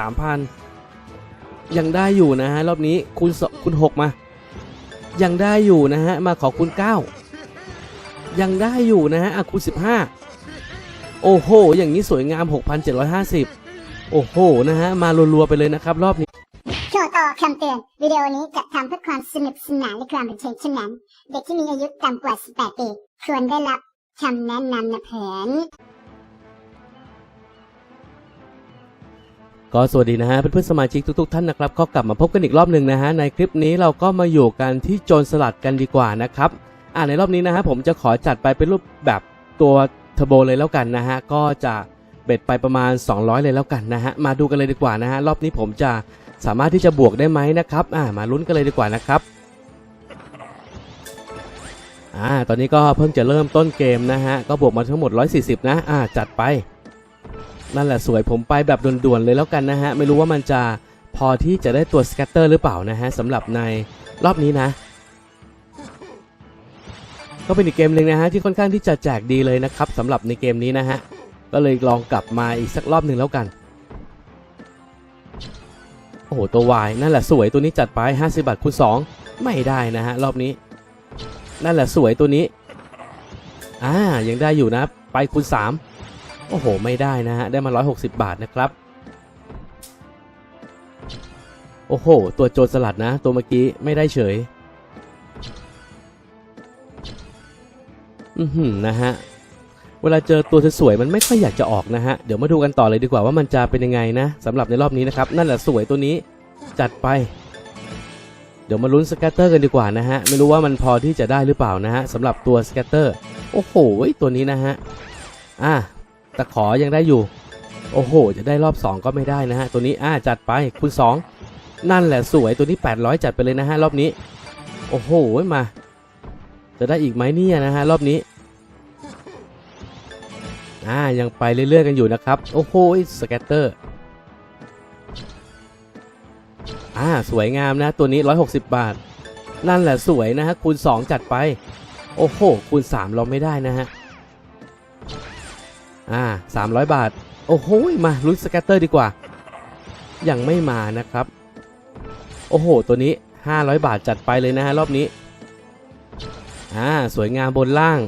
สามพันยังได้อยู่นะฮะ รอบนี้คูณคูณหกมา ยังได้อยู่นะฮะ มาขอคูณเก้ายังได้อยู่นะฮะอะคูณสิบห้าโอ้โห อย่างนี้สวยงาม 6,750 โอ้โห นะฮะ มารัวๆไปเลยนะครับ รอบนี้โชว์ต่อคำเตือน วิดีโอนี้จัดทำเพื่อความสนุกสนานและความบันเทิงเท่านั้น เด็กที่มีอายุต่ำกว่า 18 ปี ควรได้รับคำแนะนำนะเพื่อน ก็สวัสดีนะฮะเพื่อนๆสมาชิกทุกๆท่านนะครับก็กลับมาพบกันอีกรอบหนึ่งนะฮะในคลิปนี้เราก็มาอยู่กันที่โจรสลัดกันดีกว่านะครับอ่าในรอบนี้นะฮะผมจะขอจัดไปเป็นรูปแบบตัวเทอร์โบเลยแล้วกันนะฮะก็จะเบ็ดไปประมาณ 200 เลยแล้วกันนะฮะมาดูกันเลยดีกว่านะฮะรอบนี้ผมจะสามารถที่จะบวกได้ไหมนะครับอ่ามาลุ้นกันเลยดีกว่านะครับอ่าตอนนี้ก็เพิ่งจะเริ่มต้นเกมนะฮะก็บวกมาทั้งหมด 140 นะอ่าจัดไป นั่นแหละสวยผมไปแบบด่วนๆเลยแล้วกันนะฮะ ไม่รู้ว่ามันจะพอที่จะได้ตัวสแกตเตอร์หรือเปล่านะฮะสำหรับในรอบนี้นะ ก็เป็นอีกเกมหนึ่งนะฮะที่ค่อนข้างที่จะแจกดีเลยนะครับสำหรับในเกมนี้นะฮะ ก็เลยลองกลับมาอีกสักรอบหนึ่งแล้วกัน โอ้โห ตัววายนั่นแหละสวยตัวนี้จัดไป 50 บาทคูณ2ไม่ได้นะฮะรอบนี้ นั่นแหละสวยตัวนี้อ่ายังได้อยู่นะ ไปคูณ3 โอ้โห ไม่ได้นะฮะ ได้มา 160 บาทนะครับ โอ้โห ตัวโจรสลัดนะ ตัวเมื่อกี้ไม่ได้เฉย อือหือนะฮะ เวลาเจอตัวสวยๆมันไม่ค่อยอยากจะออกนะฮะ เดี๋ยวมาดูกันต่อเลยดีกว่าว่ามันจะเป็นยังไงนะสำหรับในรอบนี้นะครับ นั่นแหละสวยตัวนี้จัดไป เดี๋ยวมาลุ้นสแกตเตอร์กันดีกว่านะฮะ ไม่รู้ว่ามันพอที่จะได้หรือเปล่านะฮะสำหรับตัวสแกตเตอร์ โอ้โหตัวนี้นะฮะ อะ ตะขอยังได้อยู่ โอ้โห จะได้รอบ 2 ก็ไม่ได้นะฮะ ตัวนี้อ่าจัดไปคูณ2 นั่นแหละสวยตัวนี้ 800 จัดไปเลยนะฮะ รอบนี้ โอ้โหมา จะได้อีกไหมเนี่ยนะฮะ รอบนี้อ่ายังไปเรื่อยๆกันอยู่นะครับ โอ้โหสแกตเตอร์อ่าสวยงามนะตัวนี้ 160 บาท นั่นแหละสวยนะฮะคูณ 2 จัดไป โอ้โหคูณ 3 เราไม่ได้นะฮะ อ่าสามร้อยบาท โอ้โหมาลุ้นสแกตเตอร์ดีกว่า ยังไม่มานะครับ โอ้โห ตัวนี้500บาทจัดไปเลยนะฮะรอบนี้ อ่า สวยงามบนล่าง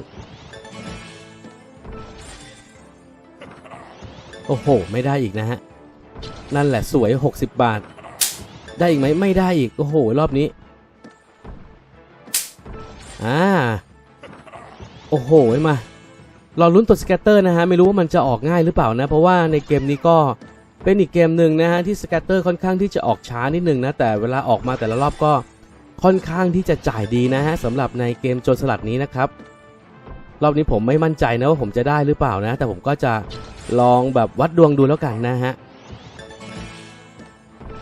โอ้โห ไม่ได้อีกนะฮะ นั่นแหละสวย 60 บาท ได้อีกไหมไม่ได้อีก โอ้โห รอบนี้ อ่า โอ้โหมา รอลุ้นตัวสแกตเตอร์นะฮะไม่รู้ว่ามันจะออกง่ายหรือเปล่านะ เพราะว่าในเกมนี้ก็เป็นอีกเกมหนึ่งนะฮะที่สแกตเตอร์ค่อนข้างที่จะออกช้านิดหนึ่งนะแต่เวลาออกมาแต่ละรอบก็ค่อนข้างที่จะจ่ายดีนะฮะสำหรับในเกมโจรสลัดนี้นะครับรอบนี้ผมไม่มั่นใจนะว่าผมจะได้หรือเปล่านะ แต่ผมก็จะลองแบบวัดดวงดูแล้วกันนะฮะ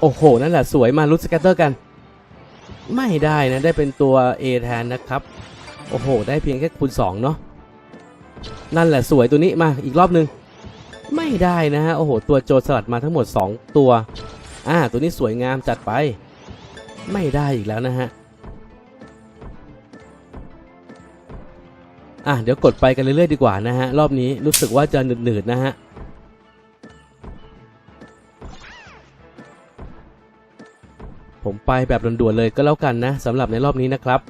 โอ้โหนั่นแหละสวยมาลุ้นสแกตเตอร์กัน ไม่ได้นะได้เป็นตัว A แทนนะครับโอ้โห ได้เพียงแค่คูณ2เนาะ นั่นแหละสวยตัวนี้มาอีกรอบหนึ่งไม่ได้นะฮะโอ้โหตัวโจรสลัดมาทั้งหมด 2 ตัวอ่าตัวนี้สวยงามจัดไป ไม่ได้อีกแล้วนะฮะอะเดี๋ยวกดไปกันเรื่อยๆดีกว่านะฮะรอบนี้รู้สึกว่าจะหนืดๆนะฮะผมไปแบบด่วนๆเลยก็แล้วกันนะสำหรับในรอบนี้นะครับ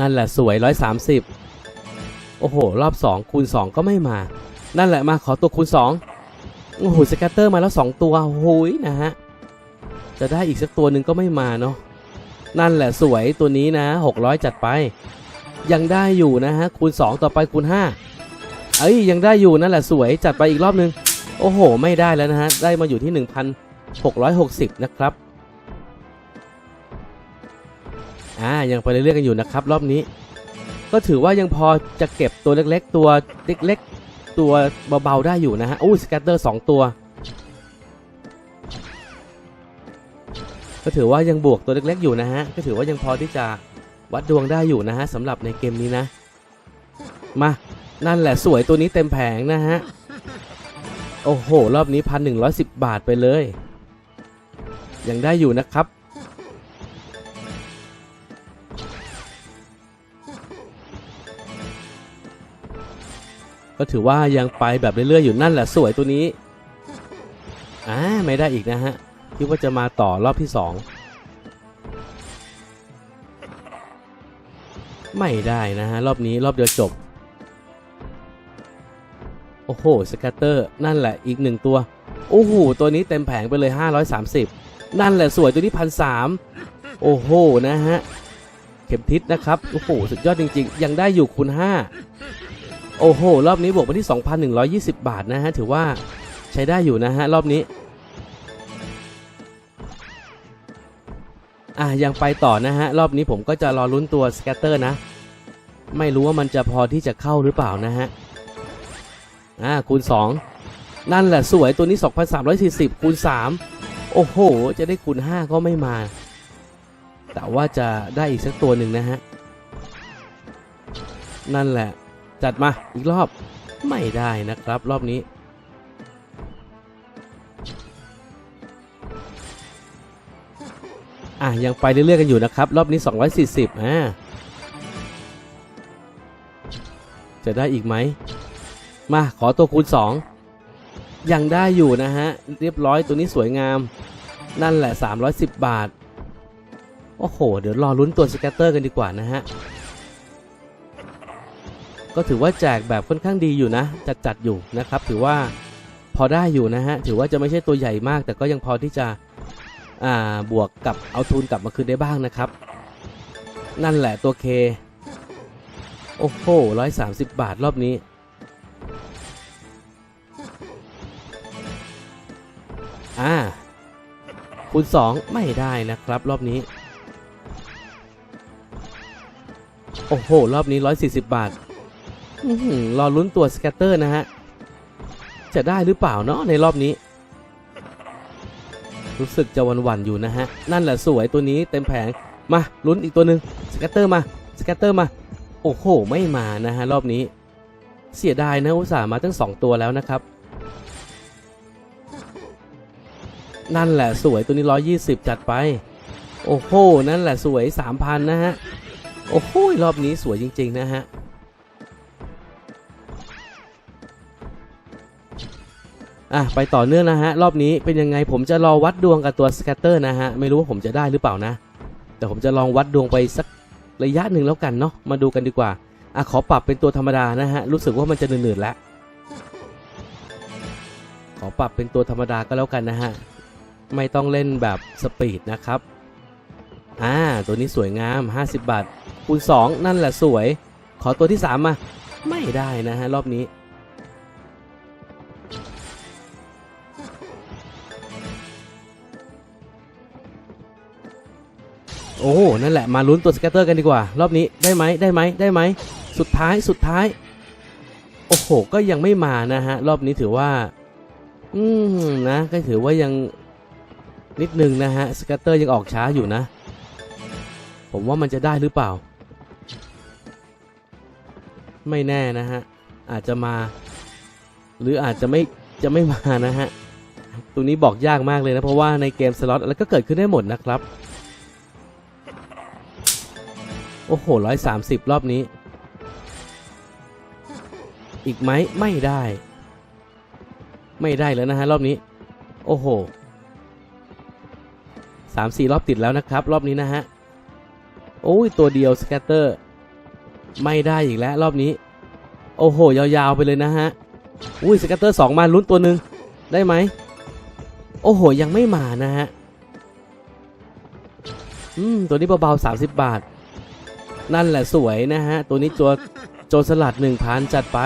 นั่นแหละสวย130โอ้โห รอบ2คูณ2ก็ไม่มา นั่นแหละมาขอตัวคูณ2โอ้โหสแกตเตอร์มาแล้ว2ตัวโอ้โหยนะฮะ จะได้อีกสักตัวหนึ่งก็ไม่มาเนาะนั่นแหละสวยตัวนี้นะ600จัดไป ยังได้อยู่นะฮะคูณ2ต่อไปคูณ5เอ้ยยังได้อยู่นั่นแหละสวยจัดไปอีกรอบหนึง โอ้โห ไม่ได้แล้วนะฮะ ได้มาอยู่ที่1,660นะครับ อ่ายังไปเรื่อยๆกันอยู่นะครับ รอบนี้ ก็ถือว่ายังพอจะเก็บตัวเล็กๆ ตัวเล็กๆ ตัวเบาๆได้อยู่นะฮะโอ้สแกตเตอร์สองตัว ก็ถือว่ายังบวกตัวเล็กๆอยู่นะฮะก็ถือว่ายังพอที่จะวัดดวงได้อยู่นะฮะสำหรับในเกมนี้นะ มานั่นแหละสวยตัวนี้เต็มแผงนะฮะโอ้โห รอบนี้พันหนึ่งร้อยสิบบาทไปเลย ยังได้อยู่นะครับ ก็ถือว่ายังไปแบบเรื่อยๆอยู่นั่นแหละสวยตัวนี้อ่าไม่ได้อีกนะฮะคิดว่าจะมาต่อรอบที่สองไม่ได้นะฮะรอบนี้รอบเดียวจบ โอ้โหสแกตเตอร์นั่นแหละอีกหนึ่งตัว โอ้โหตัวนี้เต็มแผงไปเลย 530 นั่นแหละสวยตัวนี้พันสามโอ้โหนะฮะ เข็มทิศนะครับ โอ้โหสุดยอดจริง ๆ ยังได้อยู่คูณ5 โอ้โห รอบนี้บวกมาที่ 2,120 บาทนะฮะ ถือว่าใช้ได้อยู่นะฮะ รอบนี้ อะ ยังไปต่อนะฮะ รอบนี้ผมก็จะรอลุ้นตัวสแกตเตอร์นะ ไม่รู้ว่ามันจะพอที่จะเข้าหรือเปล่านะฮะ อ่า คูณ 2 นั่นแหละสวยตัวนี้ 2,340 คูณ 3 โอ้โห จะได้คูณ 5 ก็ไม่มา แต่ว่าจะได้อีกสักตัวหนึ่งนะฮะ นั่นแหละ จัดมาอีกรอบไม่ได้นะครับ รอบนี้ อะ ยังไปเรื่อยๆกันอยู่นะครับ รอบนี้ 240อ่าจะได้อีกไหม มาขอตัวคูณ 2 ยังได้อยู่นะฮะ เรียบร้อยตัวนี้สวยงาม นั่นแหละ 310 บาท โอ้โห เดี๋ยวรอลุ้นตัวสแกตเตอร์กันดีกว่านะฮะ ก็ถือว่าแจกแบบค่อนข้างดีอยู่นะจัดจัดอยู่นะครับ ถือว่าพอได้อยู่นะฮะถือว่าจะไม่ใช่ตัวใหญ่มาก แต่ก็ยังพอที่จะอ่าบวกกับเอาทุนกลับมาคืนได้บ้างนะครับ นั่นแหละตัวเคโอ้โห130บาทรอบนี้ อ่าคูณ2ไม่ได้นะครับรอบนี้ โอ้โห รอบนี้140บาทอื้อหือ รอลุ้นตัวสแกตเตอร์นะฮะ จะได้หรือเปล่าเนาะในรอบนี้ รู้สึกจะหวันอยู่นะฮะ นั่นแหละสวยตัวนี้เต็มแผง มาลุ้นอีกตัวหนึ่งสแกตเตอร์มาสแกตเตอร์มา โอ้โห ไม่มานะฮะรอบนี้ เสียดายนะอุตส่าห์มาตั้ง2ตัวแล้วนะครับ นั่นแหละสวยตัวนี้120จัดไป โอ้โห นั่นแหละสวย3,000นะฮะ โอ้โหรอบนี้สวยจริง ๆ นะฮะ อะไปต่อเนื่องนะฮะ รอบนี้เป็นยังไงผมจะรอวัดดวงกับตัวสแกตเตอร์นะฮะ ไม่รู้ว่าผมจะได้หรือเปล่านะ แต่ผมจะลองวัดดวงไปสักระยะหนึ่งแล้วกันเนาะมาดูกันดีกว่าอะขอปรับเป็นตัวธรรมดานะฮะ รู้สึกว่ามันจะเหนืดๆแล้วขอปรับเป็นตัวธรรมดาก็แล้วกันนะฮะ ไม่ต้องเล่นแบบสปีดนะครับอ่าตัวนี้สวยงาม 50 บาทคูณ2 นั่นแหละสวย ขอตัวที่ 3 มา ไม่ได้นะฮะ รอบนี้ โอ้นั่นแหละมาลุ้นตัวสแกตเตอร์กันดีกว่า รอบนี้ได้ไหมได้ไหมได้ไหมสุดท้ายสุดท้าย โอ้โห ก็ยังไม่มานะฮะ รอบนี้ถือว่า อืมนะก็ถือว่ายังนิดนึงนะฮะสแกตเตอร์ยังออกช้าอยู่นะ ผมว่ามันจะได้หรือเปล่า ไม่แน่นะฮะ อาจจะมา หรืออาจจะไม่จะไม่มานะฮะตรงนี้บอกยากมากเลยนะ เพราะว่าในเกมสล็อตอะไรก็เกิดขึ้นได้หมดนะครับ โอ้โหร้อยสามสิบรอบนี้ อีกไหมไม่ได้ ไม่ได้แล้วนะฮะ รอบนี้ โอ้โหสามสี่รอบติดแล้วนะครับ รอบนี้นะฮะ โอ้ย ตัวเดียวสแกตเตอร์ ไม่ได้อีกแล้ว รอบนี้ โอ้โห ยาวๆไปเลยนะฮะ อุ้ยสแกตเตอร์สองมาลุ้นตัวหนึ่งได้ไหม โอ้โห ยังไม่มานะฮะ อืม ตัวนี้เบาๆสามสิบบาท นั่นแหละสวยนะฮะ ตัวนี้ตัวโจรสลัดหนึ่งพันจัดไป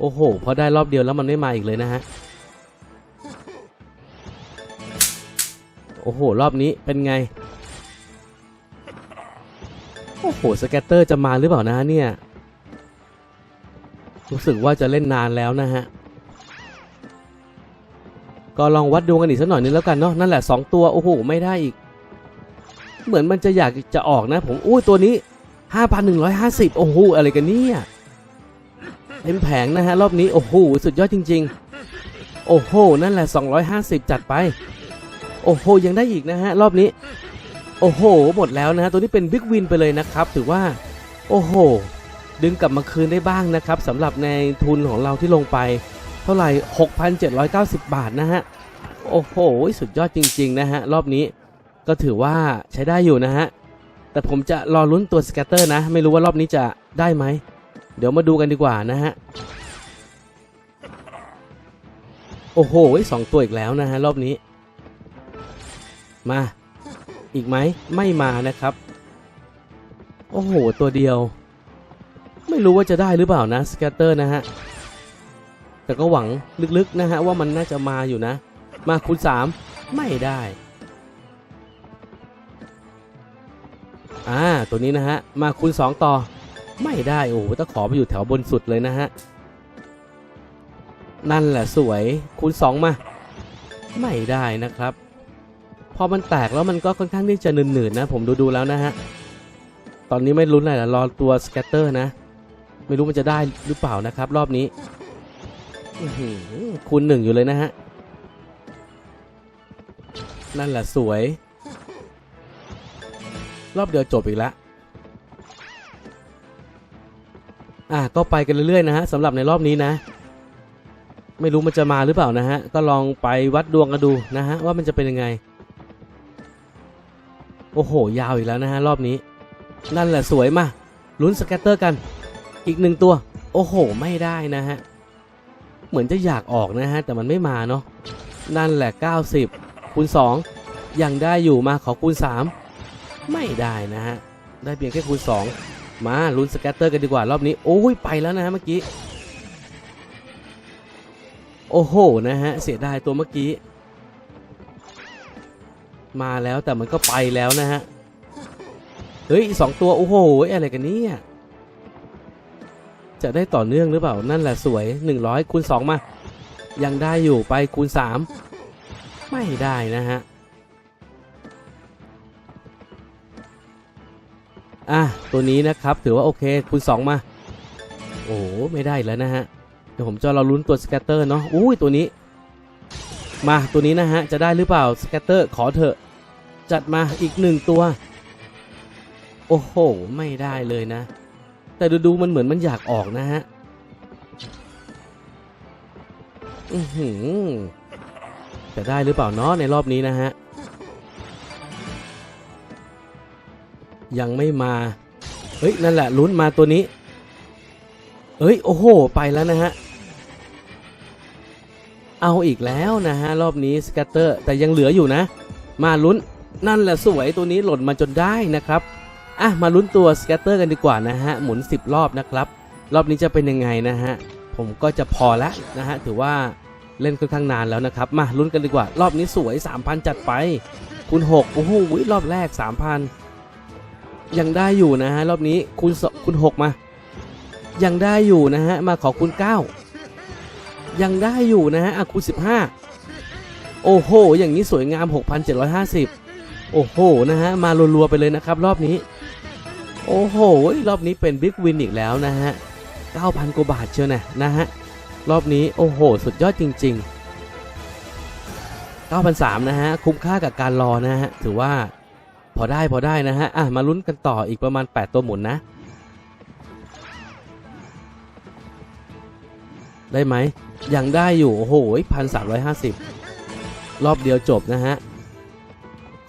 โอ้โห พอได้รอบเดียวแล้วมันไม่มาอีกเลยนะฮะ โอ้โห รอบนี้เป็นไง โอ้โห สแกตเตอร์จะมาหรือเปล่านะเนี่ย รู้สึกว่าจะเล่นนานแล้วนะฮะ ก็ลองวัดดวงกันอีกสักหน่อยนึงแล้วกันเนาะ นั่นแหละ 2 ตัว โอ้โห ไม่ได้อีก เหมือนมันจะอยากจะออกนะ ผมอุ้ยตัวนี้ 5,150 โอ้โหอะไรกันเนี่ยเต็มแผงนะฮะ รอบนี้ โอ้โห สุดยอดจริง ๆ โอ้โห นั่นแหละ 250 จัดไป โอ้โห ยังได้อีกนะฮะ รอบนี้ โอ้โห หมดแล้วนะฮะ ตัวนี้เป็นบิ๊กวินไปเลยนะครับ ถือว่า โอ้โห ดึงกลับมาคืนได้บ้างนะครับสำหรับในทุนของเราที่ลงไป เท่าไหร่ 6,790 บาทนะฮะ โอ้โห สุดยอดจริง ๆ นะฮะ รอบนี้ ก็ถือว่าใช้ได้อยู่นะฮะ แต่ผมจะรอลุ้นตัวสแกตเตอร์นะ ไม่รู้ว่ารอบนี้จะได้ไหม เดี๋ยวมาดูกันดีกว่านะฮะ โอ้โหสองตัวอีกแล้วนะฮะ รอบนี้ มา อีกไหม ไม่มานะครับ โอ้โห ตัวเดียว ไม่รู้ว่าจะได้หรือเปล่านะสแกตเตอร์นะฮะ แต่ก็หวังลึกๆนะฮะว่ามันน่าจะมาอยู่นะ มาคูณสามไม่ได้ อ่า ตัวนี้นะฮะ มาคูณสองต่อ ไม่ได้ โอ้โหต้องขอไปอยู่แถวบนสุดเลยนะฮะ นั่นแหละสวย คูณสองมา ไม่ได้นะครับ พอมันแตกแล้วมันก็ค่อนข้างที่จะหนืดๆนะ ผมดูๆแล้วนะฮะ ตอนนี้ไม่ลุ้นอะไรละรอตัวสแกตเตอร์นะ ไม่รู้มันจะได้หรือเปล่านะครับ รอบนี้คูณหนึ่งอยู่เลยนะฮะ นั่นแหละสวย รอบเดียวจบอีกแล้วอะก็ไปกันเรื่อยๆนะฮะสำหรับในรอบนี้นะ ไม่รู้มันจะมาหรือเปล่านะฮะ ก็ลองไปวัดดวงกันดูนะฮะว่ามันจะเป็นยังไง โอ้โห ยาวอีกแล้วนะฮะรอบนี้ นั่นแหละสวยมาลุ้นสแกตเตอร์กัน อีกหนึ่งตัว โอ้โห ไม่ได้นะฮะ เหมือนจะอยากออกนะฮะ แต่มันไม่มาเนาะนั่นแหละ 90คูณ2ยังได้อยู่มาขอคูณ 3 ไม่ได้นะฮะ ได้เพียงแค่คูณ 2 มาลุ้นสแกตเตอร์กันดีกว่ารอบนี้ โอ้ยไปแล้วนะฮะเมื่อกี้ โอ้โห นะฮะ เสียดายตัวเมื่อกี้ มาแล้วแต่มันก็ไปแล้วนะฮะ เฮ้ยสองตัว โอ้โห อะไรกันเนี่ยจะได้ต่อเนื่องหรือเปล่า นั่นแหละสวย 100คูณ2มา ยังได้อยู่ไปคูณ 3 ไม่ได้นะฮะ อะตัวนี้นะครับถือว่าโอเคคูณ2มา โอ้ไม่ได้แล้วนะฮะ เดี๋ยวผมจะเราลุ้นตัวสแกตเตอร์เนาะอุ้ยตัวนี้ มาตัวนี้นะฮะ จะได้หรือเปล่าสแกตเตอร์ขอเถอะ จัดมาอีกหนึ่งตัว โอ้โห ไม่ได้เลยนะ แต่ดูๆมันเหมือนมันอยากออกนะฮะอือหือจะได้หรือเปล่าเนาะในรอบนี้นะฮะ ยังไม่มา เฮ้ย นั่นแหละลุ้นมาตัวนี้ เฮ้ย โอ้โห ไปแล้วนะฮะ เอาอีกแล้วนะฮะ รอบนี้สแกตเตอร์ แต่ยังเหลืออยู่นะ มาลุ้น นั่นแหละสวยตัวนี้หล่นมาจนได้นะครับ อะ มาลุ้นตัวสแกตเตอร์กันดีกว่านะฮะ หมุน 10 รอบนะครับ รอบนี้จะเป็นยังไงนะฮะ ผมก็จะพอแล้วนะฮะ ถือว่าเล่นค่อนข้างนานแล้วนะครับ มาลุ้นกันดีกว่า รอบนี้สวย 3,000 จัดไป คูณ6โอ้โหรอบแรก 3,000 ยังได้อยู่นะฮะรอบนี้คูณคูณ6มา ยังได้อยู่นะฮะมาขอคูณ9ยังได้อยู่นะฮะอะคูณ15โอ้โห อย่างนี้สวยงาม 6,750 โอ้โห นะฮะ มารัวๆไปเลยนะครับ รอบนี้ โอ้โห รอบนี้เป็นบิ๊กวินอีกแล้วนะฮะ 9,000 กว่าบาทเชียวนะนะฮะ รอบนี้ โอ้โห สุดยอดจริง ๆ 9,300 นะฮะ คุ้มค่ากับการรอนะฮะ ถือว่า อได้พอได้นะฮะอะมาลุ้นกันต่ออีกประมาณ 8 ตัวหมุนนะ ได้ไหมยังได้อยู่ โอ้โหพันสามร้อยห้าสิบรอบเดียวจบนะฮะ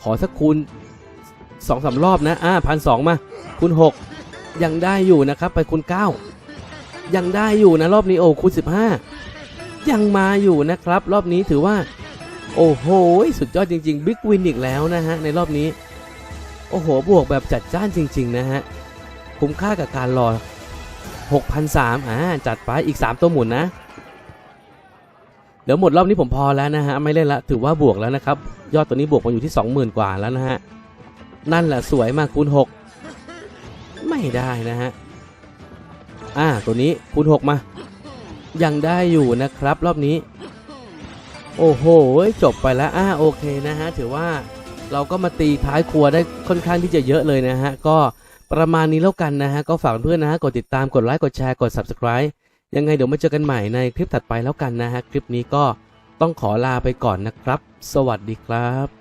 ขอสักคูณสองสามรอบนะ อ่าพันสองมา คูณหกยังได้อยู่นะครับ ไปคูณเก้ายังได้อยู่นะ รอบนี้โอ้คูณสิบห้ายังมาอยู่นะครับ รอบนี้ถือว่า โอ้โห สุดยอดจริง ๆ บิ๊กวินอีกแล้วนะฮะ ในรอบนี้ โอ้โห บวกแบบจัดจ้านจริง ๆ นะฮะ คุ้มค่ากับการรอ 6,003อ่า จัดไปอีก 3 ตัวหมุนนะ เดี๋ยวหมดรอบนี้ผมพอแล้วนะฮะ ไม่เล่นละ ถือว่าบวกแล้วนะครับ ยอดตัวนี้บวกมาอยู่ที่ 20,000 กว่าแล้วนะฮะ นั่นแหละสวยมากคูณ 6 ไม่ได้นะฮะ อ่า ตัวนี้คูณ 6 มา ยังได้อยู่นะครับ รอบนี้ โอ้โห จบไปแล้ว อ่า โอเคนะฮะ ถือว่า เราก็มาตีท้ายครัวได้ค่อนข้างที่จะเยอะเลยนะฮะ ก็ประมาณนี้แล้วกันนะฮะ ก็ฝากเพื่อนนะฮะ กดติดตาม กดไลค์ กดแชร์ กด subscribe ยังไงเดี๋ยวมาเจอกันใหม่ในคลิปถัดไปแล้วกันนะฮะ คลิปนี้ก็ต้องขอลาไปก่อนนะครับ สวัสดีครับ